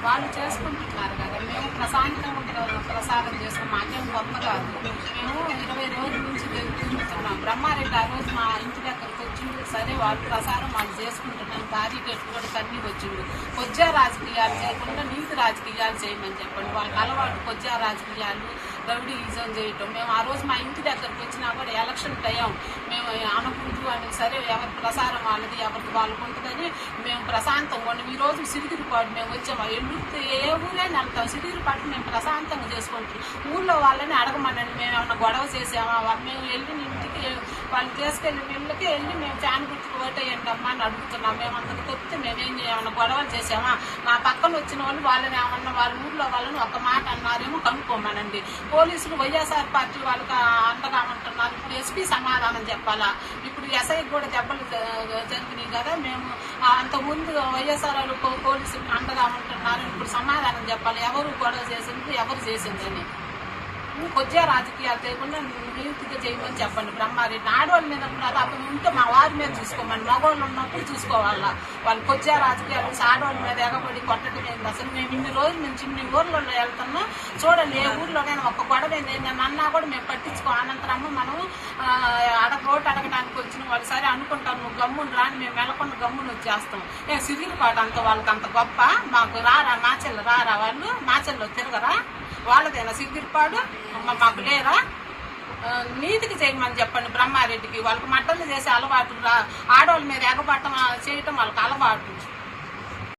వాళ్ళు చేసుకుంటున్నారు కదా. మేము ప్రశాంతంగా ప్రసాదం చేసుకున్నాం. మాకేం కొత్త కాదు. మేము ఇరవై రోజుల నుంచి తిరు- తిరుగుతున్నాం. బ్రహ్మారెడ్డి ఆ రోజు మా ఇంటి దగ్గరకు వచ్చిండు. సరే వాళ్ళు ప్రసారం వాళ్ళు చేసుకుంటున్నాం. భారీ కూడా కన్నీ వచ్చిండు. కొద్దిగా రాజకీయాలు చేయకుండా నీతి రాజకీయాలు చేయమని చెప్పండి. వాళ్ళకి అలవాటు కొద్దిగా రాజకీయాలు రౌడీయిజం చేయటం. మేము ఆ రోజు మా ఇంటి దగ్గరకు వచ్చినా కూడా ఎలక్షన్ టైం. మేము అనకూడదు అని సరే ఎవరి ప్రసారం వాళ్ళది ఎవరికి వాళ్ళకు ఉంటుందని మేము ప్రశాంతంగా ఉన్నాం ఈ రోజు సిరిగిరిపాటు మేము వచ్చాము. ఎందుకు ఏ ఊరైనా వెళ్తాం సిరిగిరిపాటు మేము ప్రశాంతంగా చేసుకుంటాం ఊళ్ళో వాళ్ళని అడగమనండి. మేము ఏమన్నా గొడవ చేసామా? మేము వెళ్ళిన ఇంటికి వాళ్ళు తీసుకెళ్ళి వీళ్ళకి వెళ్ళి మేము ఫ్యాన్ గుర్తుకు ఓటేయండి. అని అడుగుతున్నాం. మేము అంతకు తప్పితే మేమేం ఏమన్నా గొడవలు చేసామా మా పక్కన వచ్చిన వాళ్ళు వాళ్ళని ఏమన్నా వాళ్ళ ఊర్లో వాళ్ళని ఒక మాట అన్నారేమో కనుక్కోమనండి. పోలీసులు వైఎస్ఆర్ పార్టీ వాళ్ళకి అండగా ఉంటున్నారు. ఇప్పుడు ఎస్పీ సమాధానం చెప్పాలా? ఇప్పుడు ఎస్ఐ కూడా దెబ్బలు జరిగినాయి కదా. మేము అంత అంతకుముందు వైఎస్ఆర్ వాళ్ళు పోలీసులు అండగా ఉంటున్నారు. ఇప్పుడు సమాధానం చెప్పాలి? ఎవరు గొడవ చేసింది? ఎవరు చేసిందని. కొద్దిగా రాజకీయాలు చేయకుండా నియుక్తిగా చేయమని చెప్పండి. బ్రహ్మారెడ్డి ఆడవాళ్ళ మీద ప్రతాపం ఉంటే మా వారి మీద చూసుకోమని మగవాళ్ళు ఉన్నప్పుడు చూసుకోవాలా? వాళ్ళు కొద్దిగా రాజకీయాలు ఆడవాళ్ళ మీద ఎగబడి కొట్టడం ఏంది అసలు? మేము ఇన్ని రోజుల నుంచి ఇన్ని ఊర్లలో వెళ్తున్నా చూడండి ఏ ఊర్లోనైనా ఒక్క గొడవ ఏంది? నేను అన్నా కూడా మేము పట్టించుకో అనంతరం మనం అడగ రోడ్డు అడగడానికి వచ్చిన వాళ్ళు సరే అనుకుంటాను నువ్వు గమ్మును రాని మేము వెళ్ళకుండా గమ్మును వచ్చేస్తాం. ఏ సిరిగిపాటు అంత వాళ్ళకి అంత గొప్ప? మాకు రారా మాచెల్లు రారా వాళ్ళు? మాచెల్లో తిరగరా? వాళ్ళదేనా సిగ్గిరిపాడు మాకు లేరా? నీతికి చేయమని చెప్పండి బ్రహ్మారెడ్డికి. వాళ్ళకి మట్టలు చేసే అలవాటు ఆడవాళ్ళ మీద ఎగబట్టం చేయటం వాళ్ళకి అలవాటు.